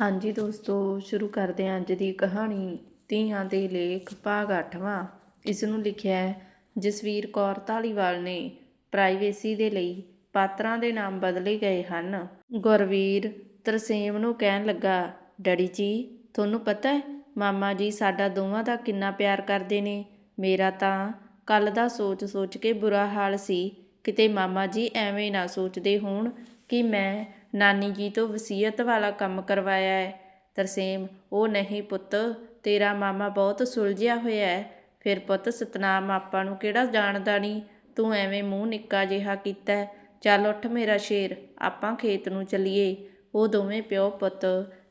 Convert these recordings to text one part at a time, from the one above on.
ਹਾਂਜੀ ਦੋਸਤੋ, ਸ਼ੁਰੂ ਕਰਦੇ ਹਾਂ ਅੱਜ ਦੀ ਕਹਾਣੀ। ਧੀਆਂ ਦੇ ਲੇਖ, ਭਾਗ 8ਵਾਂ ਇਸ ਨੂੰ ਲਿਖਿਆ ਹੈ, ਜਸਵੀਰ ਕੌਰ ਧਾਲੀਵਾਲ ਨੇ। ਪ੍ਰਾਈਵੇਸੀ ਦੇ ਲਈ ਪਾਤਰਾਂ ਦੇ ਨਾਮ ਬਦਲੇ ਗਏ ਹਨ। ਗੁਰਵੀਰ ਤਰਸੇਮ ਨੂੰ ਕਹਿਣ ਲੱਗਾ, ਡੈਡੀ ਜੀ, ਤੁਹਾਨੂੰ ਪਤਾ ਹੈ, ਮਾਮਾ ਜੀ ਸਾਡਾ ਦੋਵਾਂ ਦਾ ਕਿੰਨਾ ਪਿਆਰ ਕਰਦੇ ਨੇ। ਮੇਰਾ ਤਾਂ ਕੱਲ ਦਾ ਸੋਚ ਸੋਚ ਕੇ ਬੁਰਾ ਹਾਲ ਸੀ। ਕਿਤੇ ਮਾਮਾ ਜੀ ਐਵੇਂ ਨਾ ਸੋਚਦੇ ਹੋਣ ਕਿ ਮੈਂ ਨਾਨੀ ਜੀ ਤੋਂ ਵਸੀਅਤ ਵਾਲਾ ਕੰਮ ਕਰਵਾਇਆ ਹੈ। ਤਰਸੇਮ, ਉਹ ਨਹੀਂ ਪੁੱਤ, ਤੇਰਾ ਮਾਮਾ ਬਹੁਤ ਸੁਲਝਿਆ ਹੋਇਆ ਹੈ। ਫਿਰ ਪੁੱਤ, ਸਤਨਾਮ, ਆਪਾਂ ਨੂੰ ਕਿਹੜਾ ਜਾਣਦਾ ਨਹੀਂ ਤੂੰ ਐਵੇਂ ਮੂੰਹ ਨਿੱਕਾ ਜਿਹਾ ਕੀਤਾ ਚੱਲ ਉੱਠ ਮੇਰਾ ਸ਼ੇਰ, ਆਪਾਂ ਖੇਤ ਨੂੰ ਚੱਲੀਏ। ਉਹ ਦੋਵੇਂ ਪਿਓ ਪੁੱਤ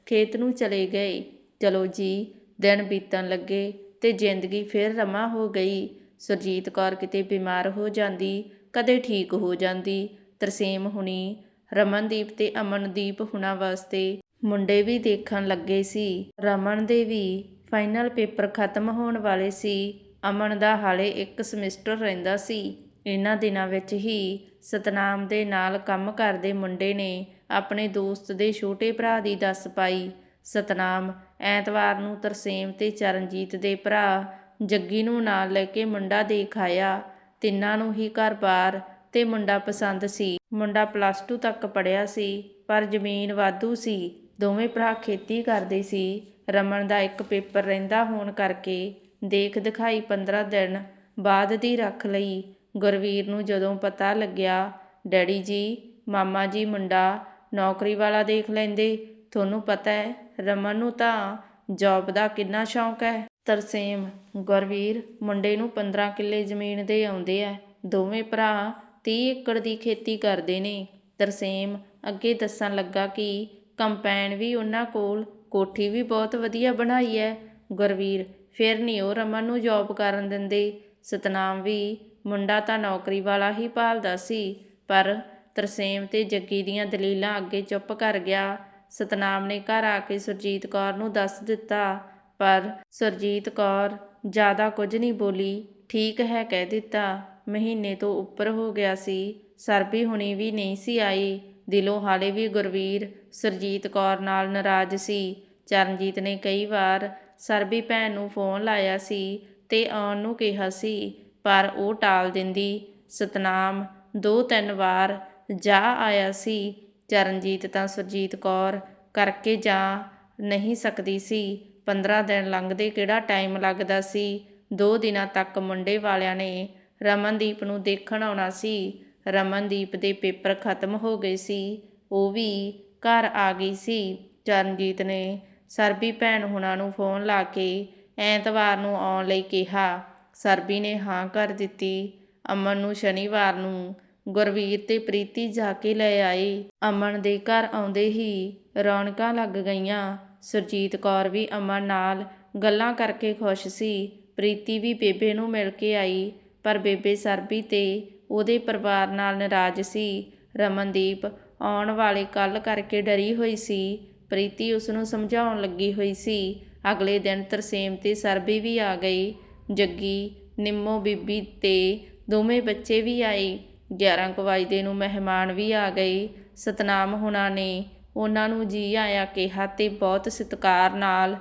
ਖੇਤ ਨੂੰ ਚਲੇ ਗਏ। ਚਲੋ ਜੀ, ਦਿਨ ਬੀਤਣ ਲੱਗੇ ਤੇ ਜ਼ਿੰਦਗੀ ਫਿਰ ਰਮਾ ਹੋ ਗਈ। ਸੁਰਜੀਤ ਕੌਰ ਕਿਤੇ ਬਿਮਾਰ ਹੋ ਜਾਂਦੀ, ਕਦੇ ਠੀਕ ਹੋ ਜਾਂਦੀ। ਤਰਸੇਮ ਹੁਣੀ ਰਮਨਦੀਪ ਤੇ ਅਮਨਦੀਪ ਹੁਣਾਂ ਵਾਸਤੇ ਮੁੰਡੇ ਵੀ ਦੇਖਣ ਲੱਗੇ ਸੀ। ਰਮਨ ਦੇ ਵੀ ਫਾਈਨਲ ਪੇਪਰ ਖਤਮ ਹੋਣ ਵਾਲੇ ਸੀ। ਅਮਨ ਦਾ ਹਾਲੇ ਇੱਕ ਸਮੈਸਟਰ ਰਹਿੰਦਾ ਸੀ। ਇਹਨਾਂ ਦਿਨਾਂ ਵਿੱਚ ਹੀ ਸਤਨਾਮ ਦੇ ਨਾਲ ਕੰਮ ਕਰਦੇ ਮੁੰਡੇ ਨੇ ਆਪਣੇ ਦੋਸਤ ਦੇ ਛੋਟੇ ਭਰਾ ਦੀ ਦੱਸ ਪਾਈ। ਸਤਨਾਮ ਐਤਵਾਰ ਨੂੰ ਤਰਸੇਮ ਤੇ ਚਰਨਜੀਤ ਦੇ ਭਰਾ ਜੱਗੀ ਨੂੰ ਨਾਲ ਲੈ ਕੇ ਮੁੰਡਾ ਦੇਖ ਆਇਆ। ਤਿੰਨਾਂ ਨੂੰ ਹੀ ਘਰ-ਬਾਰ ਤੇ ਮੁੰਡਾ ਪਸੰਦ ਸੀ। ਮੁੰਡਾ ਪਲੱਸ 2 ਤੱਕ ਪੜਿਆ ਸੀ, ਪਰ ਜ਼ਮੀਨ ਵਾਧੂ ਸੀ। ਦੋਵੇਂ ਭਰਾ ਖੇਤੀ ਕਰਦੇ ਸੀ। ਰਮਨ ਦਾ ਇੱਕ ਪੇਪਰ ਰਹਿੰਦਾ ਹੋਣ ਕਰਕੇ ਦੇਖ ਦਿਖਾਈ 15 ਦਿਨ ਬਾਅਦ ਦੀ ਰੱਖ ਲਈ। ਗੁਰਵੀਰ ਨੂੰ ਜਦੋਂ ਪਤਾ ਲੱਗਿਆ, ਡੈਡੀ ਜੀ, ਮਾਮਾ ਜੀ ਮੁੰਡਾ ਨੌਕਰੀ ਵਾਲਾ ਦੇਖ ਲੈਂਦੇ। ਤੁਹਾਨੂੰ ਪਤਾ ਹੈ, ਰਮਨ ਨੂੰ ਤਾਂ ਜੌਬ ਦਾ ਕਿੰਨਾ ਸ਼ੌਂਕ ਹੈ। ਤਰਸੇਮ ਗੁਰਵੀਰ ਮੁੰਡੇ ਨੂੰ 15 ਕਿੱਲੇ ਜ਼ਮੀਨ ਦੇ ਆਉਂਦੇ ਐ ਦੋਵੇਂ ਭਰਾ ਤੀਹ ਏਕੜ ਦੀ ਖੇਤੀ ਕਰਦੇ ਨੇ। ਤਰਸੇਮ ਅੱਗੇ ਦੱਸਣ ਲੱਗਾ ਕਿ ਕੰਪੈਨ ਵੀ ਉਹਨਾਂ ਕੋਲ, ਕੋਠੀ ਵੀ ਬਹੁਤ ਵਧੀਆ ਬਣਾਈ ਹੈ ਗੁਰਵੀਰ ਫਿਰ ਨਹੀਂ ਉਹ ਰਮਨ ਨੂੰ ਜੌਬ ਕਰਨ ਦਿੰਦੇ। ਸਤਨਾਮ ਵੀ ਮੁੰਡਾ ਤਾਂ ਨੌਕਰੀ ਵਾਲਾ ਹੀ ਭਾਲਦਾ ਸੀ, ਪਰ ਤਰਸੇਮ ਤੇ ਜੱਗੀ ਦੀਆਂ ਦਲੀਲਾਂ ਅੱਗੇ ਚੁੱਪ ਕਰ ਗਿਆ। ਸਤਨਾਮ ਨੇ ਘਰ ਆ ਕੇ ਸੁਰਜੀਤ ਕੌਰ ਨੂੰ ਦੱਸ ਦਿੱਤਾ, ਪਰ ਸੁਰਜੀਤ ਕੌਰ ਜ਼ਿਆਦਾ ਕੁਝ ਨਹੀਂ ਬੋਲੀ, ਠੀਕ ਹੈ, ਕਹਿ ਦਿੱਤਾ। ਮਹੀਨੇ ਤੋਂ ਉੱਪਰ ਹੋ ਗਿਆ ਸੀ। ਸਰਬੀ ਹੁਣੀ ਵੀ ਨਹੀਂ ਸੀ ਆਈ। ਦਿਲੋਂ ਹਾਲੇ ਵੀ ਗੁਰਵੀਰ, ਸੁਰਜੀਤ ਕੌਰ ਨਾਲ ਨਾਰਾਜ਼ ਸੀ। ਚਰਨਜੀਤ ਨੇ ਕਈ ਵਾਰ ਸਰਬੀ ਭੈਣ ਨੂੰ ਫੋਨ ਲਾਇਆ ਸੀ ਤੇ ਆਉਣ ਨੂੰ ਕਿਹਾ ਸੀ, ਪਰ ਉਹ ਟਾਲ ਦਿੰਦੀ, ਸਤਨਾਮ, ਦੋ ਤਿੰਨ ਵਾਰ ਜਾ ਆਇਆ ਸੀ। ਚਰਨਜੀਤ ਤਾਂ ਸੁਰਜੀਤ ਕੌਰ ਕਰਕੇ ਜਾ ਨਹੀਂ ਸਕਦੀ ਸੀ। 15 ਦਿਨ ਲੰਘਦੇ ਕਿਹੜਾ ਟਾਈਮ ਲੱਗਦਾ ਸੀ? ਦੋ ਦਿਨਾਂ ਤੱਕ ਮੁੰਡੇ ਵਾਲਿਆਂ ਨੇ ਰਮਨਦੀਪ ਨੂੰ ਦੇਖਣ ਆਉਣਾ ਸੀ। ਰਮਨਦੀਪ ਦੇ ਪੇਪਰ ਖਤਮ ਹੋ ਗਏ ਸੀ। ਉਹ ਵੀ ਘਰ ਆ ਗਈ ਸੀ। ਚਰਨਜੀਤ ਨੇ ਸਰਬੀ ਭੈਣ ਹੁਣਾਂ ਨੂੰ ਫੋਨ ਲਾ ਕੇ ਐਤਵਾਰ ਨੂੰ ਆਉਣ ਲਈ ਕਿਹਾ। ਸਰਬੀ ਨੇ ਹਾਂ ਕਰ ਦਿੱਤੀ। ਅਮਨ ਨੂੰ ਸ਼ਨੀਵਾਰ ਨੂੰ ਗੁਰਵੀਰ ਤੇ ਪ੍ਰੀਤੀ ਜਾ ਕੇ ਲੈ ਆਏ। ਅਮਨ ਦੇ ਘਰ ਆਉਂਦੇ ਹੀ ਰੌਣਕਾਂ ਲੱਗ ਗਈਆਂ। ਸੁਰਜੀਤ ਕੌਰ ਵੀ ਅਮਨ ਨਾਲ ਗੱਲਾਂ ਕਰਕੇ ਖੁਸ਼ ਸੀ। ਪ੍ਰੀਤੀ ਵੀ ਬੇਬੇ ਨੂੰ ਮਿਲ ਕੇ ਆਈ। ਪਰ ਬੇਬੇ ਸਰਬੀ ਤੇ ਉਹਦੇ ਪਰਿਵਾਰ ਨਾਲ ਨਾਰਾਜ਼ ਸੀ। ਰਮਨਦੀਪ ਆਉਣ ਵਾਲੇ ਕੱਲ ਕਰਕੇ ਡਰੀ ਹੋਈ ਸੀ। ਪ੍ਰੀਤੀ ਉਸ ਨੂੰ ਸਮਝਾਉਣ ਲੱਗੀ ਹੋਈ ਸੀ। ਅਗਲੇ ਦਿਨ ਤਰਸੇਮ ਤੇ ਸਰਬੀ ਵੀ ਆ ਗਈ। ਜੱਗੀ, ਨਿੰਮੋ, ਬੀਬੀ ਤੇ ਦੋਵੇਂ ਬੱਚੇ ਵੀ ਆਏ। 11 ਕੁ ਦੇ ਨੂੰ ਮਹਿਮਾਨ ਵੀ ਆ ਗਏ। ਸਤਨਾਮ ਹੁਣਾਂ ਨੇ ਉਹਨਾਂ ਨੂੰ ਜੀ ਆਇਆ ਕਿਹਾ ਤੇ ਬਹੁਤ ਸਤਿਕਾਰ ਨਾਲ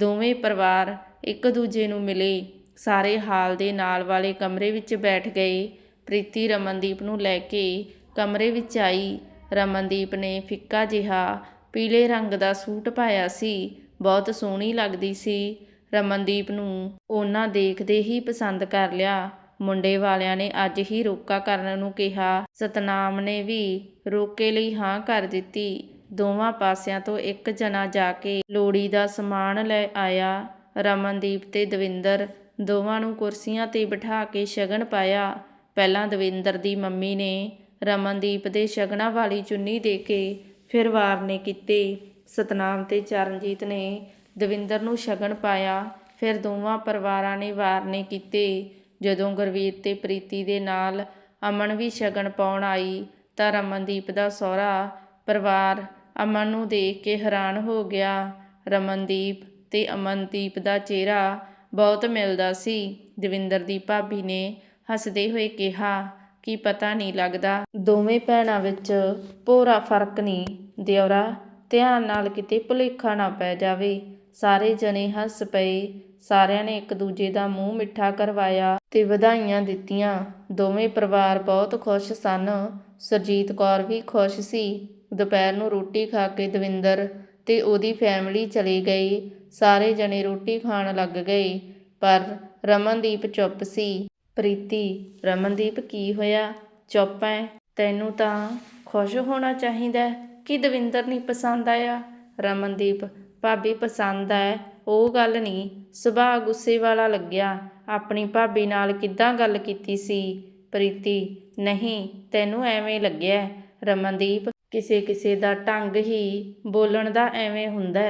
ਦੋਵੇਂ ਪਰਿਵਾਰ ਇੱਕ ਦੂਜੇ ਨੂੰ ਮਿਲੇ। ਸਾਰੇ ਹਾਲ ਦੇ ਨਾਲ ਵਾਲੇ ਕਮਰੇ ਵਿੱਚ ਬੈਠ ਗਏ। ਪ੍ਰੀਤੀ ਰਮਨਦੀਪ ਨੂੰ ਲੈ ਕੇ ਕਮਰੇ ਵਿੱਚ ਆਈ। ਰਮਨਦੀਪ ਨੇ ਫਿੱਕਾ ਜਿਹਾ ਪੀਲੇ ਰੰਗ ਦਾ ਸੂਟ ਪਾਇਆ ਸੀ। ਬਹੁਤ ਸੋਹਣੀ ਲੱਗਦੀ ਸੀ। ਰਮਨਦੀਪ ਨੂੰ ਉਹਨਾਂ ਦੇਖਦੇ ਹੀ ਪਸੰਦ ਕਰ ਲਿਆ। ਮੁੰਡੇ ਵਾਲਿਆਂ ਨੇ ਅੱਜ ਹੀ ਰੋਕਾ ਕਰਨ ਨੂੰ ਕਿਹਾ। ਸਤਨਾਮ ਨੇ ਵੀ ਰੋਕੇ ਲਈ ਹਾਂ ਕਰ ਦਿੱਤੀ। ਦੋਵਾਂ ਪਾਸਿਆਂ ਤੋਂ ਇੱਕ ਜਣਾ ਜਾ ਕੇ ਲੋੜੀ ਦਾ ਸਮਾਨ ਲੈ ਆਇਆ। ਰਮਨਦੀਪ ਤੇ ਦਵਿੰਦਰ ਦੋਵਾਂ ਨੂੰ ਕੁਰਸੀਆਂ ਤੇ ਬਿਠਾ ਕੇ ਸ਼ਗਨ ਪਾਇਆ। ਪਹਿਲਾਂ ਦਵਿੰਦਰ ਦੀ ਮੰਮੀ ਨੇ ਰਮਨਦੀਪ ਦੇ ਸ਼ਗਨਾਂ ਵਾਲੀ ਚੁੰਨੀ ਦੇ ਕੇ ਫਿਰ ਵਾਰਨੇ ਕੀਤੇ। ਸਤਨਾਮ ਤੇ ਚਰਨਜੀਤ ਨੇ ਦਵਿੰਦਰ ਨੂੰ ਸ਼ਗਨ ਪਾਇਆ। ਫਿਰ ਦੋਵਾਂ ਪਰਿਵਾਰਾਂ ਨੇ ਵਾਰਨੇ ਕੀਤੇ। ਜਦੋਂ ਗੁਰਵੀਰ ਤੇ ਪ੍ਰੀਤੀ ਦੇ ਨਾਲ ਅਮਨ ਵੀ ਸ਼ਗਨ ਪਾਉਣ ਆਈ ਤਾਂ ਰਮਨਦੀਪ ਦਾ ਸਹੁਰਾ ਪਰਿਵਾਰ ਅਮਨ ਨੂੰ ਦੇਖ ਕੇ ਹੈਰਾਨ ਹੋ ਗਿਆ। ਰਮਨਦੀਪ ਤੇ ਅਮਨਦੀਪ ਦਾ ਚਿਹਰਾ ਬਹੁਤ ਮਿਲਦਾ ਸੀ। ਦਵਿੰਦਰ ਦੀ ਭਾਬੀ ਨੇ ਹੱਸਦੇ ਹੋਏ ਕਿਹਾ, ਕਿ ਪਤਾ ਨਹੀਂ ਲੱਗਦਾ। ਦੋਵੇਂ ਭੈਣਾਂ ਵਿੱਚ ਭੋਰਾ ਫ਼ਰਕ ਨਹੀਂ। ਦਿਉਰਾ ਧਿਆਨ ਨਾਲ ਕਿਤੇ ਭੁਲੇਖਾ ਨਾ ਪੈ ਜਾਵੇ। ਸਾਰੇ ਜਣੇ ਹੱਸ ਪਏ। ਸਾਰਿਆਂ ਨੇ ਇੱਕ ਦੂਜੇ ਦਾ ਮੂੰਹ ਮਿੱਠਾ ਕਰਵਾਇਆ ਤੇ ਵਧਾਈਆਂ ਦਿੱਤੀਆਂ। ਦੋਵੇਂ ਪਰਿਵਾਰ ਬਹੁਤ ਖੁਸ਼ ਸਨ। ਸਰਜੀਤ ਕੌਰ ਵੀ ਖੁਸ਼ ਸੀ। ਦੁਪਹਿਰ ਨੂੰ ਰੋਟੀ ਖਾ ਕੇ ਦਵਿੰਦਰ ਤੇ ਉਹਦੀ ਫੈਮਿਲੀ ਚਲੇ ਗਏ ਸਾਰੇ ਜਣੇ ਰੋਟੀ ਖਾਣ ਲੱਗ ਗਏ, ਪਰ ਰਮਨਦੀਪ ਚੁੱਪ ਸੀ। ਪ੍ਰੀਤੀ, ਰਮਨਦੀਪ ਕੀ ਹੋਇਆ? ਚੁੱਪ ਐ? ਤੈਨੂੰ ਤਾਂ ਖੁਸ਼ ਹੋਣਾ ਚਾਹੀਦਾ ਕਿ ਦਵਿੰਦਰ ਨਹੀਂ ਪਸੰਦ ਆਇਆ? ਰਮਨਦੀਪ, ਭਾਬੀ ਪਸੰਦ ਹੈ, ਉਹ ਗੱਲ ਨਹੀਂ। ਸੁਭਾਅ ਗੁੱਸੇ ਵਾਲਾ ਲੱਗਿਆ। ਆਪਣੀ ਭਾਬੀ ਨਾਲ ਕਿੱਦਾਂ ਗੱਲ ਕੀਤੀ ਸੀ? ਪ੍ਰੀਤੀ, ਨਹੀਂ, ਤੈਨੂੰ ਐਵੇਂ ਲੱਗਿਆ ਰਮਨਦੀਪ ਕਿਸੇ ਕਿਸੇ ਦਾ ਢੰਗ ਹੀ ਬੋਲਣ ਦਾ ਐਵੇਂ ਹੁੰਦਾ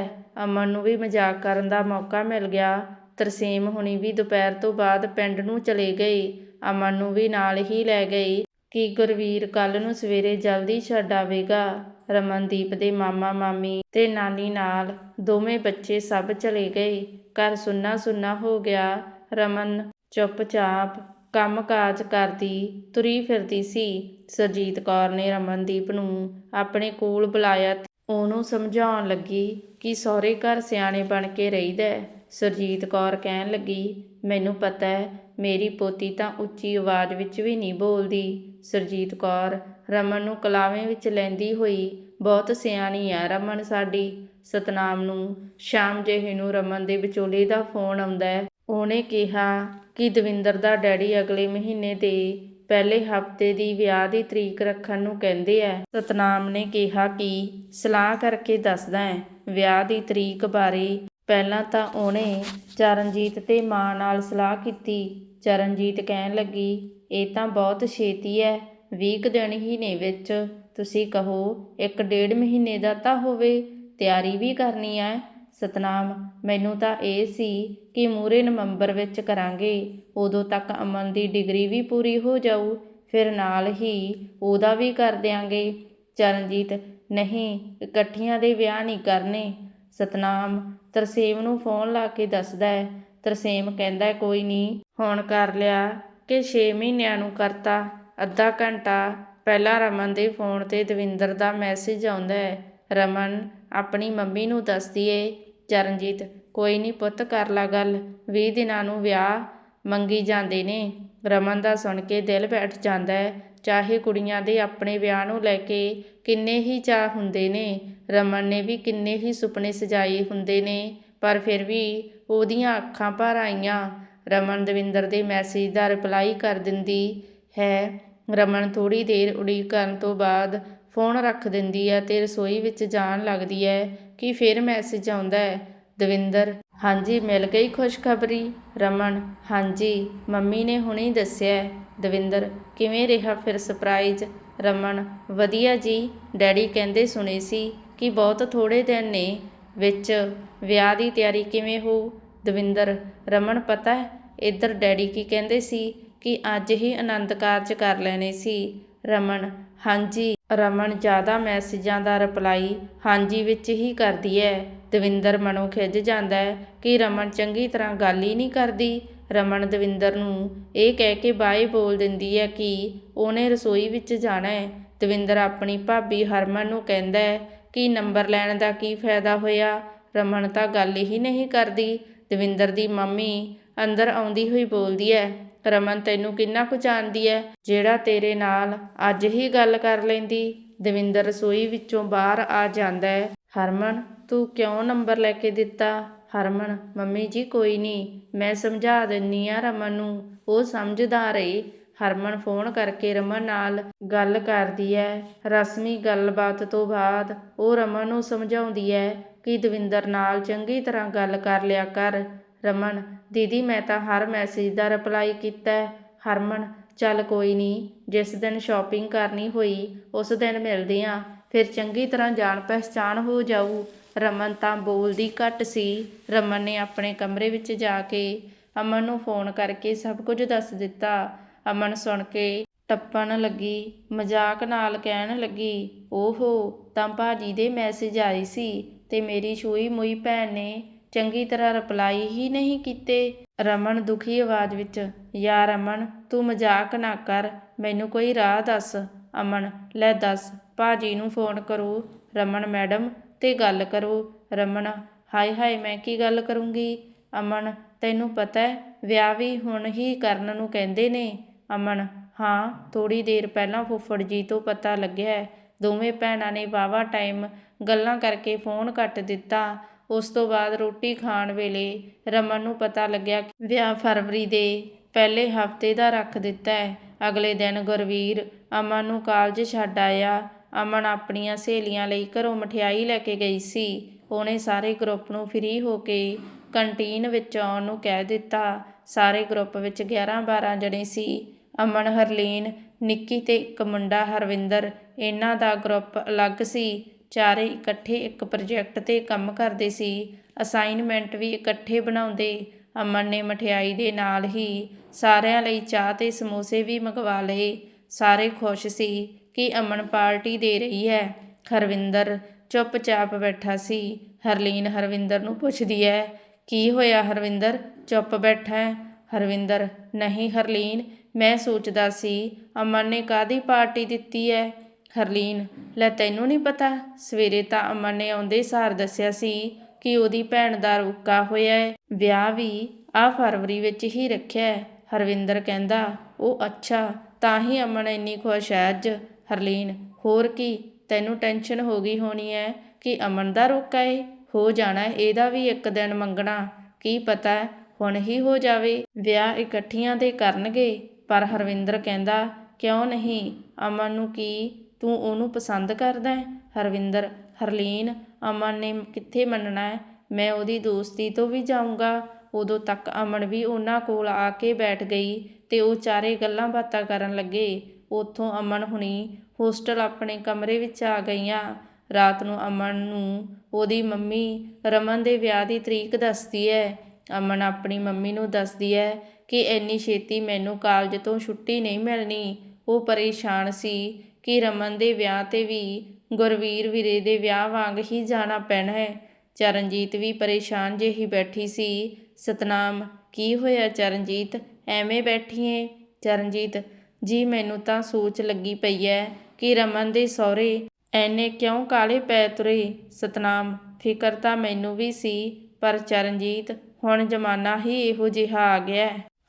ਅਮਨ ਨੂੰ ਵੀ ਮਜ਼ਾਕ ਕਰਨ ਦਾ ਮੌਕਾ ਮਿਲ ਗਿਆ। ਤਰਸੇਮ ਹੁਣੀ ਵੀ ਦੁਪਹਿਰ ਤੋਂ ਬਾਅਦ ਪਿੰਡ ਨੂੰ ਚਲੇ ਗਏ ਅਮਨ ਨੂੰ ਵੀ ਨਾਲ ਹੀ ਲੈ ਗਏ ਕਿ ਗੁਰਵੀਰ ਕੱਲ ਨੂੰ ਸਵੇਰੇ ਜਲਦੀ ਛੱਡ ਆਵੇਗਾ। ਰਮਨਦੀਪ ਦੇ ਮਾਮਾ, ਮਾਮੀ ਤੇ ਨਾਨੀ ਨਾਲ ਦੋਵੇਂ ਬੱਚੇ ਸਭ ਚਲੇ ਗਏ। ਘਰ ਸੁੰਨਾ ਸੁੰਨਾ ਹੋ ਗਿਆ। ਰਮਨ ਚੁੱਪਚਾਪ ਕੰਮ ਕਾਜ ਕਰਦੀ, ਤੁਰੀ ਫਿਰਦੀ ਸੀ। ਸਰਜੀਤ ਕੌਰ ਨੇ ਰਮਨਦੀਪ ਨੂੰ ਆਪਣੇ ਕੋਲ ਬੁਲਾਇਆ ਉਹਨੂੰ ਸਮਝਾਉਣ ਲੱਗੀ ਕਿ ਸਹੁਰੇ ਘਰ ਸਿਆਣੇ ਬਣ ਕੇ ਰਹੀਦਾ ਹੈ। ਸਰਜੀਤ ਕੌਰ ਕਹਿਣ ਲੱਗੀ, ਮੈਨੂੰ ਪਤਾ ਹੈ, ਮੇਰੀ ਪੋਤੀ ਤਾਂ ਉੱਚੀ ਆਵਾਜ਼ ਵਿੱਚ ਵੀ ਨਹੀਂ ਬੋਲਦੀ। ਸਰਜੀਤ ਕੌਰ ਰਮਨ ਨੂੰ ਕਲਾਵੇਂ ਵਿੱਚ ਲੈਂਦੀ ਹੋਈ, ਬਹੁਤ ਸਿਆਣੀ ਆ ਰਮਨ ਸਾਡੀ। ਸਤਨਾਮ ਨੂੰ ਸ਼ਾਮ ਜਿਹੇ ਨੂੰ ਰਮਨ ਦੇ ਵਿਚੋਲੇ ਦਾ ਫੋਨ ਆਉਂਦਾ ਉਹਨੇ ਕਿਹਾ ਕਿ ਦਵਿੰਦਰ ਦਾ ਡੈਡੀ ਅਗਲੇ ਮਹੀਨੇ ਦੇ ਪਹਿਲੇ ਹਫ਼ਤੇ ਦੀ ਵਿਆਹ ਦੀ ਤਰੀਕ ਰੱਖਣ ਨੂੰ ਕਹਿੰਦੇ ਐ ਸਤਨਾਮ ਨੇ ਕਿਹਾ ਕਿ ਸਲਾਹ ਕਰਕੇ ਦੱਸਦਾ ਹੈ, ਵਿਆਹ ਦੀ ਤਰੀਕ ਬਾਰੇ। ਪਹਿਲਾਂ ਤਾਂ ਉਹਨੇ ਚਰਨਜੀਤ ਤੇ ਮਾਂ ਨਾਲ ਸਲਾਹ ਕੀਤੀ। ਚਰਨਜੀਤ ਕਹਿਣ ਲੱਗੀ, ਇਹ ਤਾਂ ਬਹੁਤ ਛੇਤੀ ਹੈ 20 ਕੁ ਦਿਨ ਹੀ ਨੇ ਵਿੱਚ। ਤੁਸੀਂ ਕਹੋ, ਇੱਕ ਡੇਢ ਮਹੀਨੇ ਦਾ ਤਾਂ ਹੋਵੇ, ਤਿਆਰੀ ਵੀ ਕਰਨੀ ਹੈ ਸਤਨਾਮ, ਮੈਨੂੰ ਤਾਂ ਇਹ ਸੀ ਕਿ ਮੂਰੇ ਨਵੰਬਰ ਵਿੱਚ ਕਰਾਂਗੇ। ਉਦੋਂ ਤੱਕ ਅਮਨ ਦੀ ਡਿਗਰੀ ਵੀ ਪੂਰੀ ਹੋ ਜਾਊ, ਫਿਰ ਨਾਲ ਹੀ ਉਹਦਾ ਵੀ ਕਰ ਦਿਆਂਗੇ। ਚਰਨਜੀਤ, ਨਹੀਂ, ਇਕੱਠੀਆਂ ਦੇ ਵਿਆਹ ਨਹੀਂ ਕਰਨੇ। ਸਤਨਾਮ, ਤਰਸੇਮ ਨੂੰ ਫੋਨ ਲਾ ਕੇ ਦੱਸਦਾ ਹੈ। ਤਰਸੇਮ ਕਹਿੰਦਾ ਕੋਈ ਨਹੀਂ, ਹੁਣ ਕਰ ਲਿਆ ਕਿ 6 ਮਹੀਨਿਆਂ ਨੂੰ ਕਰਤਾ। ਅੱਧਾ ਘੰਟਾ ਪਹਿਲਾਂ ਰਮਨ ਦੇ ਫੋਨ ਤੇ ਦਵਿੰਦਰ ਦਾ ਮੈਸੇਜ ਆਉਂਦਾ ਹੈ, ਰਮਨ ਆਪਣੀ ਮੰਮੀ ਨੂੰ ਦੱਸਦੀ ਏ ਚਰਨਜੀਤ, ਕੋਈ ਨਹੀਂ ਪੁੱਤ, ਕਰ ਲਾ ਗੱਲ। 20 ਦਿਨਾਂ ਨੂੰ ਵਿਆਹ ਮੰਗੀ ਜਾਂਦੇ ਨੇ। ਰਮਨ ਦਾ ਸੁਣ ਕੇ ਦਿਲ ਬੈਠ ਜਾਂਦਾ ਹੈ। ਚਾਹੇ ਕੁੜੀਆਂ ਦੇ ਆਪਣੇ ਵਿਆਹ ਨੂੰ ਲੈ ਕੇ ਕਿੰਨੇ ਹੀ ਚਾਹ ਹੁੰਦੇ ਨੇ, ਰਮਨ ਨੇ ਵੀ ਕਿੰਨੇ ਹੀ ਸੁਪਨੇ ਸਜਾਏ ਹੁੰਦੇ ਨੇ, ਪਰ ਫਿਰ ਵੀ ਉਹਦੀਆਂ ਅੱਖਾਂ ਭਰ ਆਈਆਂ। ਰਮਨ ਦਵਿੰਦਰ ਦੇ ਮੈਸੇਜ ਦਾ ਰਿਪਲਾਈ ਕਰ ਦਿੰਦੀ ਹੈ। ਰਮਨ ਥੋੜੀ ਦੇਰ ਉਡੀਕ ਕਰਨ ਤੋਂ ਬਾਅਦ ਫੋਨ ਰੱਖ ਦਿੰਦੀ ਹੈ ਅਤੇ ਰਸੋਈ ਵਿੱਚ ਜਾਣ ਲੱਗਦੀ ਹੈ ਕਿ ਫਿਰ ਮੈਸੇਜ ਆਉਂਦਾ ਹੈ, ਦਵਿੰਦਰ, ਹਾਂਜੀ, ਮਿਲ ਗਈ ਖੁਸ਼ਖਬਰੀ? ਰਮਨ, ਹਾਂਜੀ, ਮੰਮੀ ਨੇ ਹੁਣੇ ਦੱਸਿਆ ਦਵਿੰਦਰ, ਕਿਵੇਂ ਰਿਹਾ ਫਿਰ ਸਰਪ੍ਰਾਈਜ਼ ਰਮਨ, ਵਧੀਆ ਜੀ। ਡੈਡੀ ਕਹਿੰਦੇ ਸੁਣੇ ਸੀ ਕਿ ਬਹੁਤ ਥੋੜੇ ਦਿਨ ਨੇ, ਵਿੱਚ ਵਿਆਹ ਦੀ ਤਿਆਰੀ ਕਿਵੇਂ ਹੋ? ਦਵਿੰਦਰ, ਰਮਨ ਪਤਾ ਹੈ, ਇੱਧਰ ਡੈਡੀ ਕੀ ਕਹਿੰਦੇ ਸੀ ਕਿ ਅੱਜ ਹੀ ਆਨੰਦ ਕਾਰਜ ਕਰ ਲੈਣੇ ਸੀ। ਰਮਨ, ਹਾਂਜੀ। ਰਮਨ ਜ਼ਿਆਦਾ ਮੈਸੇਜਾਂ ਦਾ ਰਿਪਲਾਈ ਹਾਂਜੀ ਵਿੱਚ ਹੀ ਕਰਦੀ ਹੈ ਦਵਿੰਦਰ ਮਨੋਂ ਖਿੱਝ ਜਾਂਦਾ ਹੈ ਕਿ ਰਮਨ ਚੰਗੀ ਤਰ੍ਹਾਂ ਗੱਲ ਹੀ ਨਹੀਂ ਕਰਦੀ। ਰਮਨ ਦਵਿੰਦਰ ਨੂੰ ਇਹ ਕਹਿ ਕੇ ਬਾਏ ਬੋਲ ਦਿੰਦੀ ਹੈ ਕਿ ਉਹਨੇ ਰਸੋਈ ਵਿੱਚ ਜਾਣਾ ਹੈ ਦਵਿੰਦਰ ਆਪਣੀ ਭਾਬੀ ਹਰਮਨ ਨੂੰ ਕਹਿੰਦਾ ਹੈ ਕਿ ਨੰਬਰ ਲੈਣ ਦਾ ਕੀ ਫਾਇਦਾ ਹੋਇਆ? ਰਮਨ ਤਾਂ ਗੱਲ ਹੀ ਨਹੀਂ ਕਰਦੀ। ਦਵਿੰਦਰ ਦੀ ਮੰਮੀ ਅੰਦਰ ਆਉਂਦੀ ਹੋਈ ਬੋਲਦੀ ਹੈ ਰਮਨ ਤੈਨੂੰ ਕਿੰਨਾ ਕੁ ਜਾਣਦੀ ਹੈ ਜਿਹੜਾ ਤੇਰੇ ਨਾਲ ਅੱਜ ਹੀ ਗੱਲ ਕਰ ਲੈਂਦੀ, ਦਵਿੰਦਰ ਰਸੋਈ ਵਿੱਚੋਂ ਬਾਹਰ ਆ ਜਾਂਦਾ ਹੈ ਹਰਮਨ, ਤੂੰ ਕਿਉਂ ਨੰਬਰ ਲੈ ਕੇ ਦਿੱਤਾ? ਹਰਮਨ, ਮੰਮੀ ਜੀ, ਕੋਈ ਨਹੀਂ ਮੈਂ ਸਮਝਾ ਦਿੰਨੀ ਆ ਰਮਨ ਨੂੰ। ਉਹ ਸਮਝਦਾ ਏ ਹਰਮਨ ਫੋਨ ਕਰਕੇ ਰਮਨ ਨਾਲ ਗੱਲ ਕਰਦੀ ਹੈ ਰਸਮੀ ਗੱਲਬਾਤ ਤੋਂ ਬਾਅਦ ਉਹ ਰਮਨ ਨੂੰ ਸਮਝਾਉਂਦੀ ਹੈ ਕਿ ਦਵਿੰਦਰ ਨਾਲ ਚੰਗੀ ਤਰ੍ਹਾਂ ਗੱਲ ਕਰ ਲਿਆ ਕਰ। ਰਮਨ, ਦੀਦੀ, ਮੈਂ ਤਾਂ ਹਰ ਮੈਸੇਜ ਦਾ ਰਿਪਲਾਈ ਕੀਤਾ ਹਰਮਨ, ਚੱਲ ਕੋਈ ਨਹੀਂ, ਜਿਸ ਦਿਨ ਸ਼ਾਪਿੰਗ ਕਰਨੀ ਹੋਈ, ਉਸ ਦਿਨ ਮਿਲਦੇ ਆਂ। ਫਿਰ ਚੰਗੀ ਤਰ੍ਹਾਂ ਜਾਣ ਪਹਿਚਾਣ ਹੋ ਜਾਊ। ਰਮਨ ਤਾਂ ਬੋਲਦੀ ਘੱਟ ਸੀ। ਰਮਨ ਨੇ ਆਪਣੇ ਕਮਰੇ ਵਿੱਚ ਜਾ ਕੇ ਅਮਨ ਨੂੰ ਫੋਨ ਕਰਕੇ ਸਭ ਕੁਝ ਦੱਸ ਦਿੱਤਾ। ਅਮਨ ਸੁਣ ਕੇ ਟੱਪਣ ਲੱਗੀ, ਮਜ਼ਾਕ ਨਾਲ ਕਹਿਣ ਲੱਗੀ, ਓਹੋ, ਤਾਂ ਭਾਜੀ ਦੇ ਮੈਸੇਜ ਆਏ ਸੀ ਤੇ ਮੇਰੀ ਛੂਈ ਮੁਈ ਭੈਣ ਨੇ ਚੰਗੀ ਤਰ੍ਹਾਂ ਰਿਪਲਾਈ ਹੀ ਨਹੀਂ ਕੀਤੇ। ਰਮਨ ਦੁਖੀ ਆਵਾਜ਼ ਵਿੱਚ ਯਾਰ ਅਮਨ ਤੂੰ ਮਜ਼ਾਕ ਨਾ ਕਰ, ਮੈਨੂੰ ਕੋਈ ਰਾਹ ਦੱਸ। ਅਮਨ, ਲੈ ਦੱਸ, ਭਾਜੀ ਨੂੰ ਫੋਨ ਕਰੋ। ਰਮਨ ਮੈਡਮ ਤੇ ਗੱਲ ਕਰੋ। ਰਮਨ, ਹਾਏ ਹਾਏ, ਮੈਂ ਕੀ ਗੱਲ ਕਰੂੰਗੀ? ਅਮਨ, ਤੈਨੂੰ ਪਤਾ ਹੈ, ਵਿਆਹ ਵੀ ਹੁਣ ਹੀ ਕਰਨ ਨੂੰ ਕਹਿੰਦੇ ਨੇ। ਅਮਨ, ਹਾਂ ਥੋੜੀ ਦੇਰ ਪਹਿਲਾਂ ਫੁੱਫੜ ਜੀ ਤੋਂ ਪਤਾ ਲੱਗਿਆ ਦੋਵੇਂ ਭੈਣਾਂ ਨੇ ਵਾਵਾ ਟਾਈਮ ਗੱਲਾਂ ਕਰਕੇ ਫੋਨ ਕੱਟ ਦਿੱਤਾ। ਉਸ ਤੋਂ ਬਾਅਦ ਰੋਟੀ ਖਾਣ ਵੇਲੇ ਰਮਨ ਨੂੰ ਪਤਾ ਲੱਗਿਆ ਵਿਆਹ ਫਰਵਰੀ ਦੇ ਪਹਿਲੇ ਹਫ਼ਤੇ ਦਾ ਰੱਖ ਦਿੱਤਾ ਹੈ। ਅਗਲੇ ਦਿਨ ਗੁਰਵੀਰ ਅਮਨ ਨੂੰ ਕਾਲਜ ਛੱਡ ਆਇਆ। ਅਮਨ ਆਪਣੀਆਂ ਸਹੇਲੀਆਂ ਲਈ ਘਰੋਂ ਮਠਿਆਈ ਲੈ ਕੇ ਗਈ ਸੀ। ਉਹਨੇ ਸਾਰੇ ਗਰੁੱਪ ਨੂੰ ਫ੍ਰੀ ਹੋ ਕੇ ਕੰਟੀਨ ਵਿੱਚ ਆਉਣ ਨੂੰ ਕਹਿ ਦਿੱਤਾ। ਸਾਰੇ ਗਰੁੱਪ ਵਿੱਚ 11 12 ਜਣੇ ਸੀ। ਅਮਨ, ਹਰਲੀਨ, ਨਿੱਕੀ ਤੇ ਇੱਕ ਮੁੰਡਾ ਹਰਵਿੰਦਰ, ਇਹਨਾਂ ਦਾ ਗਰੁੱਪ ਅਲੱਗ ਸੀ। ਚਾਰੇ ਇਕੱਠੇ ਇੱਕ ਪ੍ਰੋਜੈਕਟ ਤੇ ਕੰਮ ਕਰਦੇ ਸੀ। ਅਸਾਈਨਮੈਂਟ ਵੀ ਇਕੱਠੇ ਬਣਾਉਂਦੇ। ਅਮਨ ਨੇ ਮਠਿਆਈ ਦੇ ਨਾਲ ਹੀ ਸਾਰਿਆਂ ਲਈ ਚਾਹ ਤੇ ਸਮੋਸੇ ਵੀ ਮੰਗਵਾ ਲਏ। ਸਾਰੇ ਖੁਸ਼ ਸੀ ਕਿ ਅਮਨ ਪਾਰਟੀ ਦੇ ਰਹੀ ਹੈ। ਹਰਵਿੰਦਰ ਚੁੱਪਚਾਪ ਬੈਠਾ ਸੀ। ਹਰਲੀਨ ਹਰਵਿੰਦਰ ਨੂੰ ਪੁੱਛਦੀ ਹੈ, ਕੀ ਹੋਇਆ ਹਰਵਿੰਦਰ? ਚੁੱਪ ਬੈਠਾ ਹੈ? ਹਰਵਿੰਦਰ, ਨਹੀਂ ਹਰਲੀਨ, ਮੈਂ ਸੋਚਦਾ ਸੀ ਅਮਨ ਨੇ ਕਾਦੀ ਪਾਰਟੀ ਦਿੱਤੀ ਹੈ? ਹਰਲੀਨ, ਲੈ ਤੈਨੂੰ ਨਹੀਂ ਪਤਾ, ਸਵੇਰੇ ਤਾਂ ਅਮਨ ਨੇ ਆਉਂਦੇ ਸਾਰ ਦੱਸਿਆ ਸੀ ਕਿ ਉਹਦੀ ਭੈਣ ਦਾ ਰੁਕਾ ਹੋਇਆ ਹੈ ਵਿਆਹ ਵੀ ਆ ਫਰਵਰੀ ਵਿੱਚ ਹੀ ਰੱਖਿਆ ਹੈ ਹਰਵਿੰਦਰ ਕਹਿੰਦਾ, ਉਹ ਅੱਛਾ, ਤਾਂ ਹੀ ਅਮਨ ਇੰਨੀ ਖੁਸ਼ ਹੈ ਅੱਜ। ਹਰਲੀਨ, ਹੋਰ ਕੀ, ਤੈਨੂੰ ਟੈਨਸ਼ਨ ਹੋ ਗਈ ਹੋਣੀ ਹੈ ਕਿ ਅਮਨ ਦਾ ਰੋਕਾ ਏ? ਹੋ ਜਾਣਾ ਇਹਦਾ ਵੀ ਇੱਕ ਦਿਨ ਮੰਗਣਾ। ਕੀ ਪਤਾ, ਹੁਣ ਹੀ ਹੋ ਜਾਵੇ। ਵਿਆਹ ਇਕੱਠੀਆਂ ਦੇ ਕਰਨਗੇ। ਪਰ ਹਰਵਿੰਦਰ ਕਹਿੰਦਾ, ਕਿਉਂ ਨਹੀਂ? ਅਮਨ ਨੂੰ ਕੀ ਤੂੰ ਉਹਨੂੰ ਪਸੰਦ ਕਰਦਾ ਹੈ? ਹਰਵਿੰਦਰ, ਹਰਲੀਨ, ਅਮਨ ਨੇ ਕਿੱਥੇ ਮੰਨਣਾ ਹੈ? ਮੈਂ ਉਹਦੀ ਦੋਸਤੀ ਤੋਂ ਵੀ ਜਾਊਂਗਾ। ਉਦੋਂ ਤੱਕ ਅਮਨ ਵੀ ਉਹਨਾਂ ਕੋਲ ਆ ਕੇ ਬੈਠ ਗਈ ਤੇ ਉਹ ਚਾਰੇ ਗੱਲਾਂ ਬਾਤਾਂ ਕਰਨ ਲੱਗੇ। ਉੱਥੋਂ ਅਮਨ ਹੁਣੀ ਹੋਸਟਲ ਆਪਣੇ ਕਮਰੇ ਵਿੱਚ ਆ ਗਈਆਂ। ਰਾਤ ਨੂੰ ਅਮਨ ਨੂੰ ਉਹਦੀ ਮੰਮੀ ਰਮਨ ਦੇ ਵਿਆਹ ਦੀ ਤਰੀਕ ਦੱਸਦੀ ਹੈ। ਅਮਨ ਆਪਣੀ ਮੰਮੀ ਨੂੰ ਦੱਸਦੀ ਹੈ ਕਿ ਇੰਨੀ ਛੇਤੀ ਮੈਨੂੰ ਕਾਲਜ ਤੋਂ ਛੁੱਟੀ ਨਹੀਂ ਮਿਲਣੀ। ਉਹ ਪਰੇਸ਼ਾਨ ਸੀ ਕਿ ਰਮਨ ਦੇ ਵਿਆਹ ਤੇ ਵੀ ਗੁਰਵੀਰ ਵੀਰੇ ਦੇ ਵਿਆਹ ਵਾਂਗ ਹੀ ਜਾਣਾ ਪੈਣਾ ਹੈ। ਚਰਨਜੀਤ ਵੀ ਪਰੇਸ਼ਾਨ ਜਿਹੀ ਬੈਠੀ ਸੀ। ਸਤਨਾਮ, ਕੀ ਹੋਇਆ ਚਰਨਜੀਤ? ਐਵੇਂ ਬੈਠੀ ਏ? ਚਰਨਜੀਤ, ਜੀ ਮੈਨੂੰ ਤਾਂ ਸੋਚ ਲੱਗੀ ਪਈ ਐ ਕਿ ਰਮਨ ਦੇ ਸਹੁਰੇ ਐਨੇ ਕਿਉਂ ਕਾਲੇ ਪੈ ਤੁਰੇ? ਸਤਨਾਮ, ਫਿਕਰ ਤਾਂ ਮੈਨੂੰ ਵੀ ਸੀ, ਪਰ ਚਰਨਜੀਤ, ਹੁਣ ਜ਼ਮਾਨਾ ਹੀ ਇਹੋ ਜਿਹਾ ਆ ਗਿਆ।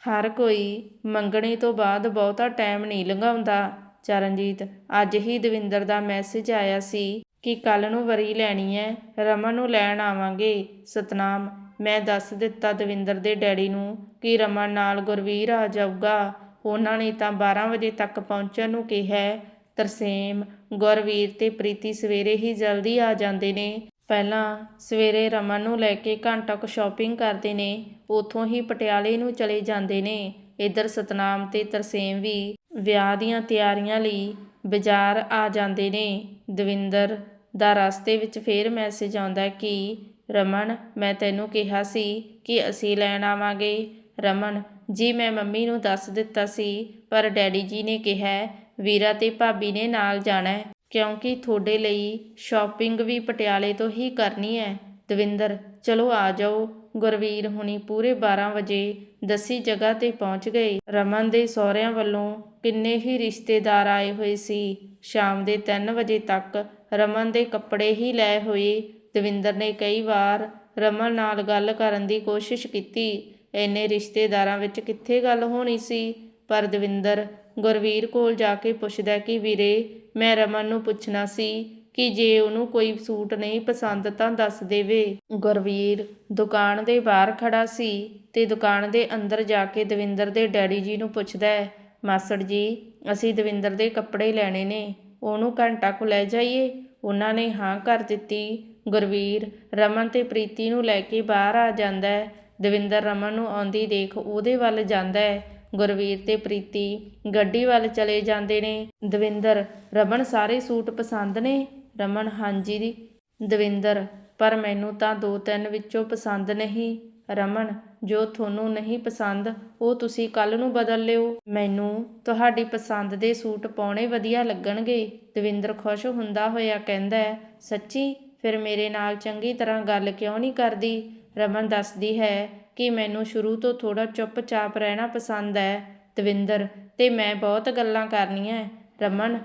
ਹਰ ਕੋਈ ਮੰਗਣੇ ਤੋਂ ਬਾਅਦ ਬਹੁਤਾ ਟਾਈਮ ਨਹੀਂ ਲੰਘਾਉਂਦਾ। ਚਰਨਜੀਤ, ਅੱਜ ਹੀ ਦਵਿੰਦਰ ਦਾ ਮੈਸੇਜ ਆਇਆ ਸੀ ਕਿ ਕੱਲ ਨੂੰ ਵਰੀ ਲੈਣੀ ਹੈ ਰਮਨ ਨੂੰ ਲੈਣ ਆਵਾਂਗੇ। ਸਤਨਾਮ, ਮੈਂ ਦੱਸ ਦਿੱਤਾ ਦਵਿੰਦਰ ਦੇ ਡੈਡੀ ਨੂੰ ਕਿ ਰਮਨ ਨਾਲ ਗੁਰਵੀਰ ਆ ਜਾਊਗਾ। ਉਹਨਾਂ ਨੇ ਤਾਂ 12 ਵਜੇ ਤੱਕ ਪਹੁੰਚਣ ਨੂੰ ਕਿਹਾ। ਤਰਸੇਮ, ਗੁਰਵੀਰ ਤੇ ਪ੍ਰੀਤੀ ਸਵੇਰੇ ਹੀ ਜਲਦੀ ਆ ਜਾਂਦੇ ਨੇ। ਪਹਿਲਾਂ ਸਵੇਰੇ ਰਮਨ ਨੂੰ ਲੈ ਕੇ ਘੰਟਾ ਕੁ ਸ਼ਾਪਿੰਗ ਕਰਦੇ ਨੇ, ਉਥੋਂ ਹੀ ਪਟਿਆਲੇ ਨੂੰ ਚਲੇ ਜਾਂਦੇ ਨੇ। ਇਧਰ ਸਤਨਾਮ ਤੇ ਤਰਸੇਮ ਵੀ ਵਿਆਹ ਦੀਆਂ ਤਿਆਰੀਆਂ ਲਈ ਬਾਜ਼ਾਰ ਆ ਜਾਂਦੇ ਨੇ। ਦਵਿੰਦਰ ਦਾ ਰਸਤੇ ਵਿੱਚ ਫੇਰ ਮੈਸੇਜ ਆਉਂਦਾ ਕਿ, ਰਮਨ, ਮੈਂ ਤੈਨੂੰ ਕਿਹਾ ਸੀ ਕਿ ਅਸੀਂ ਲੈਣ ਆਵਾਂਗੇ। ਰਮਨ, ਜੀ, ਮੈਂ ਮੰਮੀ ਨੂੰ ਦੱਸ ਦਿੱਤਾ ਸੀ, ਪਰ ਡੈਡੀ ਜੀ ਨੇ ਕਿਹਾ ਵੀਰਾ ਤੇ ਭਾਬੀ ਨੇ ਨਾਲ ਜਾਣਾ ਕਿਉਂਕਿ ਤੁਹਾਡੇ ਲਈ ਸ਼ਾਪਿੰਗ ਵੀ ਪਟਿਆਲੇ ਤੋਂ ਹੀ ਕਰਨੀ ਹੈ। ਦਵਿੰਦਰ, ਚਲੋ ਆ ਜਾਓ। ਗੁਰਵੀਰ ਹੁਣੀ ਪੂਰੇ 12 ਵਜੇ ਦੱਸੀ ਜਗ੍ਹਾ ਤੇ ਪਹੁੰਚ ਗਏ। ਰਮਨ ਦੇ ਸਹੁਰਿਆਂ ਵੱਲੋਂ ਕਿੰਨੇ ਹੀ ਰਿਸ਼ਤੇਦਾਰ ਆਏ ਹੋਏ ਸੀ। ਸ਼ਾਮ ਦੇ 3 ਵਜੇ ਤੱਕ ਰਮਨ ਦੇ ਕੱਪੜੇ ਹੀ ਲੈ ਹੋਏ। ਦਵਿੰਦਰ ਨੇ ਕਈ ਵਾਰ ਰਮਨ ਨਾਲ ਗੱਲ ਕਰਨ ਦੀ ਕੋਸ਼ਿਸ਼ ਕੀਤੀ। ਇੰਨੇ ਰਿਸ਼ਤੇਦਾਰਾਂ ਵਿੱਚ ਕਿੱਥੇ ਗੱਲ ਹੋਣੀ ਸੀ? ਪਰ ਦਵਿੰਦਰ ਗੁਰਵੀਰ ਕੋਲ ਜਾ ਕੇ ਪੁੱਛਦਾ ਕਿ ਵੀਰੇ, ਮੈਂ ਰਮਨ ਨੂੰ ਪੁੱਛਣਾ ਸੀ ਕਿ ਜੇ ਉਹਨੂੰ ਕੋਈ ਸੂਟ ਨਹੀਂ ਪਸੰਦ ਤਾਂ ਦੱਸ ਦੇਵੇ। ਗੁਰਵੀਰ ਦੁਕਾਨ ਦੇ ਬਾਹਰ ਖੜਾ ਸੀ ਤੇ ਦੁਕਾਨ ਦੇ ਅੰਦਰ ਜਾ ਕੇ ਦਵਿੰਦਰ ਦੇ ਡੈਡੀ ਜੀ ਨੂੰ ਪੁੱਛਦਾ ਹੈ ਮਾਸੜ ਜੀ, ਅਸੀਂ ਦਵਿੰਦਰ ਦੇ ਕੱਪੜੇ ਲੈਣੇ ਨੇ, ਉਹਨੂੰ ਘੰਟਾ ਕੁ ਲੈ ਜਾਈਏ। ਉਹਨਾਂ ਨੇ ਹਾਂ ਕਰ ਦਿੱਤੀ। ਗੁਰਵੀਰ ਰਮਨ ਤੇ ਪ੍ਰੀਤੀ ਨੂੰ ਲੈ ਕੇ ਬਾਹਰ ਆ ਜਾਂਦਾ ਹੈ। ਦਵਿੰਦਰ ਰਮਨ ਨੂੰ ਆਉਂਦੀ ਦੇਖ ਉਹਦੇ ਵੱਲ ਜਾਂਦਾ ਹੈ। ਗੁਰਵੀਰ ਤੇ ਪ੍ਰੀਤੀ ਗੱਡੀ ਵੱਲ ਚਲੇ ਜਾਂਦੇ ਨੇ। ਦਵਿੰਦਰ, ਰਮਨ ਸਾਰੇ ਸੂਟ ਪਸੰਦ ਨੇ? ਰਮਨ, ਹਾਂਜੀ ਦੀ। ਦਵਿੰਦਰ, ਪਰ ਮੈਨੂੰ ਤਾਂ ਦੋ ਤਿੰਨ ਵਿੱਚੋਂ ਪਸੰਦ ਨਹੀਂ। ਰਮਨ, ਜੋ ਤੁਹਾਨੂੰ ਨਹੀਂ ਪਸੰਦ, ਉਹ ਤੁਸੀਂ ਕੱਲ ਨੂੰ ਬਦਲ ਲਿਓ। ਮੈਨੂੰ ਤੁਹਾਡੀ ਪਸੰਦ ਦੇ ਸੂਟ ਪਾਉਣੇ ਵਧੀਆ ਲੱਗਣਗੇ। ਦਵਿੰਦਰ ਖੁਸ਼ ਹੁੰਦਾ ਹੋਇਆ ਕਹਿੰਦਾ ਹੈ ਸੱਚੀ? ਫਿਰ ਮੇਰੇ ਨਾਲ ਚੰਗੀ ਤਰ੍ਹਾਂ ਗੱਲ ਕਿਉਂ ਨਹੀਂ ਕਰਦੀ? ਰਮਨ ਦੱਸਦੀ ਹੈ ਕਿ ਮੈਨੂੰ ਸ਼ੁਰੂ ਤੋਂ ਥੋੜਾ ਚੁੱਪਚਾਪ ਰਹਿਣਾ ਪਸੰਦ ਹੈ। ਦਵਿੰਦਰ, ਤੇ ਮੈਂ ਬਹੁਤ ਗੱਲਾਂ ਕਰਨੀਆਂ ਰਮਨ,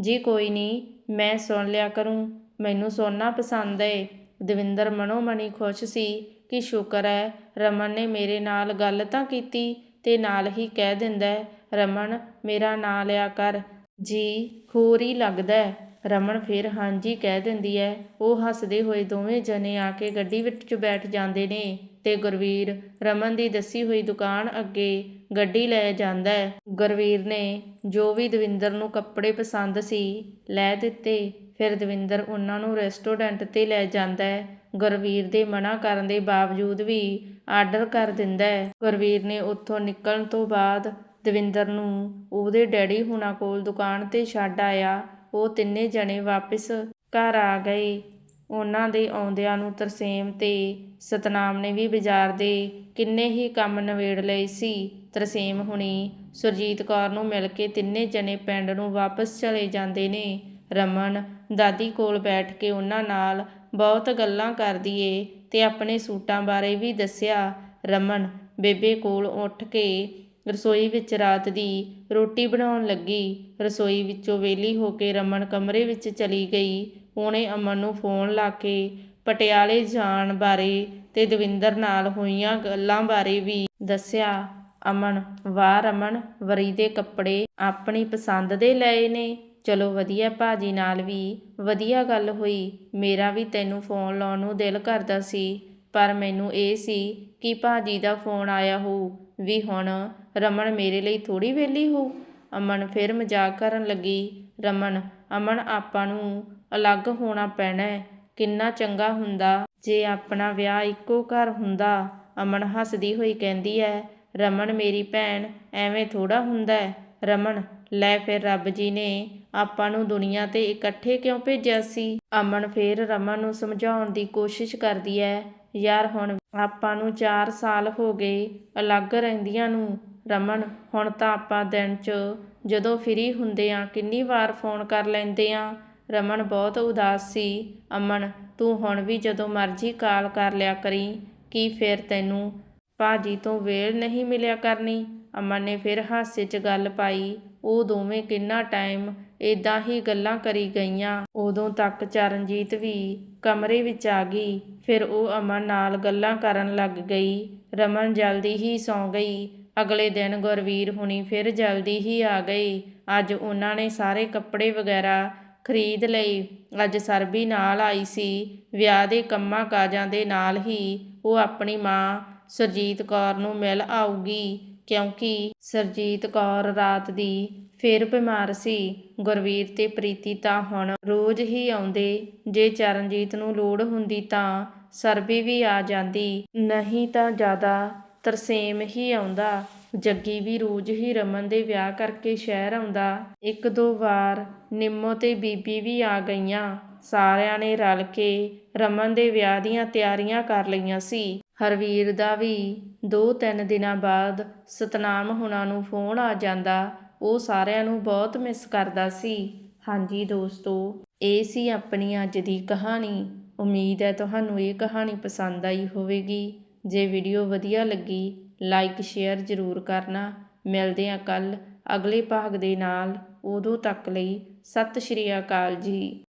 ਜੀ ਕੋਈ ਨਹੀਂ, ਮੈਂ ਸੁਣ ਲਿਆ ਕਰੂੰ। ਮੈਨੂੰ ਸੁਣਨਾ ਪਸੰਦ ਏ। ਦਵਿੰਦਰ ਮਨੋਮਣੀ ਖੁਸ਼ ਸੀ। ਕਿ ਸ਼ੁਕਰ ਹੈ ਰਮਨ ਨੇ ਮੇਰੇ ਨਾਲ ਗੱਲ ਤਾਂ ਕੀਤੀ ਤੇ ਨਾਲ ਹੀ ਕਹਿ ਦਿੰਦਾ ਰਮਨ ਮੇਰਾ ਨਾਂ ਲਿਆ ਕਰ। ਜੀ ਹੋਰ ਹੀ ਲੱਗਦਾ ਰਮਨ ਫਿਰ ਹਾਂਜੀ ਕਹਿ ਦਿੰਦੀ ਹੈ ਉਹ ਹੱਸਦੇ ਹੋਏ ਦੋਵੇਂ ਜਣੇ ਆ ਕੇ ਗੱਡੀ ਵਿੱਚ ਬੈਠ ਜਾਂਦੇ ਨੇ ਤੇ ਗੁਰਵੀਰ ਰਮਨ ਦੀ ਦੱਸੀ ਹੋਈ ਦੁਕਾਨ ਅੱਗੇ ਗੱਡੀ ਲੈ ਜਾਂਦਾ ਹੈ ਗੁਰਵੀਰ ਨੇ ਜੋ ਵੀ ਦਵਿੰਦਰ ਨੂੰ ਕੱਪੜੇ ਪਸੰਦ ਸੀ ਲੈ ਦਿੱਤੇ। ਫਿਰ ਦਵਿੰਦਰ ਉਹਨਾਂ ਨੂੰ ਰੈਸਟੋਰੈਂਟ ਤੇ ਲੈ ਜਾਂਦਾ ਹੈ ਗੁਰਵੀਰ ਦੇ ਮਨਾ ਕਰਨ ਦੇ ਬਾਵਜੂਦ ਵੀ ਆਰਡਰ ਕਰ ਦਿੰਦਾ ਹੈ। ਗੁਰਵੀਰ ਨੇ ਉੱਥੋਂ ਨਿਕਲਣ ਤੋਂ ਬਾਅਦ ਦਵਿੰਦਰ ਨੂੰ ਉਹਦੇ ਡੈਡੀ ਹੁਣਾਂ ਕੋਲ ਦੁਕਾਨ ਤੇ ਛੱਡ ਆਇਆ। ਉਹ ਤਿੰਨੇ ਜਣੇ ਵਾਪਿਸ ਘਰ ਆ ਗਏ। ਉਹਨਾਂ ਦੇ ਆਉਂਦਿਆਂ ਨੂੰ ਤਰਸੇਮ ਤੇ ਸਤਨਾਮ ਨੇ ਵੀ ਬਾਜ਼ਾਰ ਦੇ ਕਿੰਨੇ ਹੀ ਕੰਮ ਨਵੇੜ ਲਏ ਸੀ। ਤਰਸੇਮ ਹੁਣੀ ਸੁਰਜੀਤ ਕੌਰ ਨੂੰ ਮਿਲ ਕੇ ਤਿੰਨੇ ਜਣੇ ਪਿੰਡ ਨੂੰ ਵਾਪਸ ਚਲੇ ਜਾਂਦੇ ਨੇ। ਰਮਨ ਦਾਦੀ ਕੋਲ ਬੈਠ ਕੇ ਉਹਨਾਂ ਨਾਲ ਬਹੁਤ ਗੱਲਾਂ ਕਰਦੀ ਏ ਤੇ ਆਪਣੇ ਸੂਟਾਂ ਬਾਰੇ ਵੀ ਦੱਸਿਆ। ਰਮਨ ਬੇਬੇ ਕੋਲ ਉੱਠ ਕੇ ਰਸੋਈ ਵਿੱਚ ਰਾਤ ਦੀ ਰੋਟੀ ਬਣਾਉਣ ਲੱਗੀ। ਰਸੋਈ ਵਿੱਚੋਂ ਵੇਲੀ ਹੋ ਕੇ ਰਮਨ ਕਮਰੇ ਵਿੱਚ ਚਲੀ ਗਈ। ਉਹਨੇ ਅਮਨ ਨੂੰ ਫੋਨ ਲਾ ਕੇ ਪਟਿਆਲੇ ਜਾਣ ਬਾਰੇ ਤੇ ਦਵਿੰਦਰ ਨਾਲ ਹੋਈਆਂ ਗੱਲਾਂ ਬਾਰੇ ਵੀ ਦੱਸਿਆ। ਅਮਨ, ਵਾਹ ਰਮਨ, ਵਰੀ ਦੇ ਕੱਪੜੇ ਆਪਣੀ ਪਸੰਦ ਦੇ ਲਏ ਨੇ। ਚਲੋ ਵਧੀਆ ਭਾਅ ਜੀ ਨਾਲ ਵੀ। ਵਧੀਆ ਗੱਲ ਹੋਈ। ਮੇਰਾ ਵੀ ਤੈਨੂੰ ਫੋਨ ਲਾਉਣ ਨੂੰ ਦਿਲ ਕਰਦਾ ਸੀ। ਪਰ ਮੈਨੂੰ ਇਹ ਸੀ ਕਿ ਭਾਅ ਜੀ ਦਾ ਫੋਨ ਆਇਆ ਹੋਊ। ਵੀ ਹੁਣ ਰਮਨ ਮੇਰੇ ਲਈ ਥੋੜੀ ਵੇਲੀ ਹੋ ਅਮਨ ਫਿਰ ਮਜ਼ਾਕ ਕਰਨ ਲੱਗੀ। ਰਮਨ, ਅਮਨ ਆਪਾਂ ਨੂੰ ਅਲੱਗ ਹੋਣਾ ਪੈਣਾ ਕਿੰਨਾ ਚੰਗਾ ਹੁੰਦਾ। ਜੇ ਆਪਣਾ ਵਿਆਹ ਇੱਕੋ ਘਰ ਹੁੰਦਾ। ਅਮਨ ਹੱਸਦੀ ਹੋਈ ਕਹਿੰਦੀ ਹੈ, ਰਮਨ ਮੇਰੀ ਭੈਣ ਐਵੇਂ ਥੋੜਾ ਹੁੰਦਾ ਰਮਨ ਲੈ ਫਿਰ ਰੱਬ ਜੀ ਨੇ ਆਪਾਂ ਨੂੰ ਦੁਨੀਆ ਤੇ ਇਕੱਠੇ ਕਿਉਂ ਭੇਜਿਆ ਸੀ? ਅਮਨ ਫੇਰ ਰਮਨ ਨੂੰ ਸਮਝਾਉਣ ਦੀ ਕੋਸ਼ਿਸ਼ ਕਰਦੀ ਹੈ ਯਾਰ ਹੁਣ ਆਪਾਂ ਨੂੰ 4 ਸਾਲ ਹੋ ਗਏ, ਅਲੱਗ ਰਹਿੰਦੀਆਂ ਨੂੰ। ਰਮਨ, ਹੁਣ ਤਾਂ ਆਪਾਂ ਦਿਨ 'ਚ ਜਦੋਂ ਫ੍ਰੀ ਹੁੰਦੇ ਆ, ਕਿੰਨੀ ਵਾਰ ਫੋਨ ਕਰ ਲੈਂਦੇ ਆ? ਰਮਨ ਬਹੁਤ ਉਦਾਸ ਸੀ। ਅਮਨ, ਤੂੰ ਹੁਣ ਵੀ ਜਦੋਂ ਮਰਜ਼ੀ ਕਾਲ ਕਰ ਲਿਆ ਕਰੀ, ਕੀ ਫਿਰ ਤੈਨੂੰ ਭਾਜੀ ਤੋਂ ਵੇਲ ਨਹੀਂ ਮਿਲਿਆ ਕਰਨੀ? ਅਮਨ ਨੇ ਫਿਰ ਹਾਸੇ 'ਚ ਗੱਲ ਪਾਈ। ਉਹ ਦੋਵੇਂ ਕਿੰਨਾ ਟਾਈਮ ਇਦਾਂ ਹੀ ਗੱਲਾਂ ਕਰੀ ਗਈਆਂ। ਉਦੋਂ ਤੱਕ ਚਰਨਜੀਤ ਵੀ ਕਮਰੇ ਵਿੱਚ ਆ ਗਈ। ਫਿਰ ਉਹ ਅਮਨ ਨਾਲ ਗੱਲਾਂ ਕਰਨ ਲੱਗ ਗਈ। ਰਮਨ ਜਲਦੀ ਹੀ ਸੌਂ ਗਈ। ਅਗਲੇ ਦਿਨ ਗੁਰਵੀਰ ਹੁਣੀ ਫਿਰ ਜਲਦੀ ਹੀ ਆ ਗਏ ਅੱਜ ਉਹਨਾਂ ਨੇ ਸਾਰੇ ਕੱਪੜੇ ਵਗੈਰਾ ਖਰੀਦ ਲਈ ਅੱਜ ਸਰਬੀ ਨਾਲ ਆਈ ਸੀ। ਵਿਆਹ ਦੇ ਕੰਮਾਂ ਕਾਜਾਂ ਦੇ ਨਾਲ ਹੀ ਉਹ ਆਪਣੀ ਮਾਂ ਸਰਜੀਤ ਕੌਰ ਨੂੰ ਮਿਲ ਆਊਗੀ। ਕਿਉਂਕਿ ਸਰਜੀਤ ਕੌਰ ਰਾਤ ਦੀ ਫੇਰ ਬਿਮਾਰ ਸੀ। ਗੁਰਵੀਰ ਤੇ ਪ੍ਰੀਤੀ ਤਾਂ ਹੁਣ ਰੋਜ਼ ਹੀ ਆਉਂਦੇ। ਜੇ ਚਰਨਜੀਤ ਨੂੰ ਲੋੜ ਹੁੰਦੀ ਤਾਂ ਸਰਬੀ ਵੀ ਆ ਜਾਂਦੀ। ਨਹੀਂ ਤਾਂ ਜ਼ਿਆਦਾ ਤਰਸੇਮ ਹੀ ਆਉਂਦਾ। ਜੱਗੀ ਵੀ ਰੋਜ਼ ਹੀ ਰਮਨ ਦੇ ਵਿਆਹ ਕਰਕੇ ਸ਼ਹਿਰ ਆਉਂਦਾ। ਇੱਕ ਦੋ ਵਾਰ ਨਿੰਮੋ ਤੇ ਬੀਬੀ ਵੀ ਆ ਗਈਆਂ। ਸਾਰਿਆਂ ਨੇ ਰਲ ਕੇ ਰਮਨ ਦੇ ਵਿਆਹ ਦੀਆਂ ਤਿਆਰੀਆਂ ਕਰ ਲਈਆਂ ਸੀ। ਹਰਵੀਰ ਦਾ ਵੀ ਦੋ ਤਿੰਨ ਦਿਨਾਂ ਬਾਅਦ ਸਤਨਾਮ ਹੁਣਾਂ ਨੂੰ ਫੋਨ ਆ ਜਾਂਦਾ। ਉਹ ਸਾਰਿਆਂ ਨੂੰ ਬਹੁਤ ਮਿਸ ਕਰਦਾ ਸੀ। ਹਾਂਜੀ ਦੋਸਤੋ, ਇਹ ਸੀ ਆਪਣੀ ਅੱਜ ਦੀ ਕਹਾਣੀ। ਉਮੀਦ ਹੈ ਤੁਹਾਨੂੰ ਇਹ ਕਹਾਣੀ ਪਸੰਦ ਆਈ ਹੋਵੇਗੀ। ਜੇ ਵੀਡੀਓ ਵਧੀਆ ਲੱਗੀ ਲਾਈਕ ਸ਼ੇਅਰ ਜ਼ਰੂਰ ਕਰਨਾ। ਮਿਲਦੇ ਹਾਂ ਕੱਲ ਅਗਲੇ ਭਾਗ ਦੇ ਨਾਲ। ਉਦੋਂ ਤੱਕ ਲਈ ਸਤਿ ਸ਼੍ਰੀ ਅਕਾਲ ਜੀ।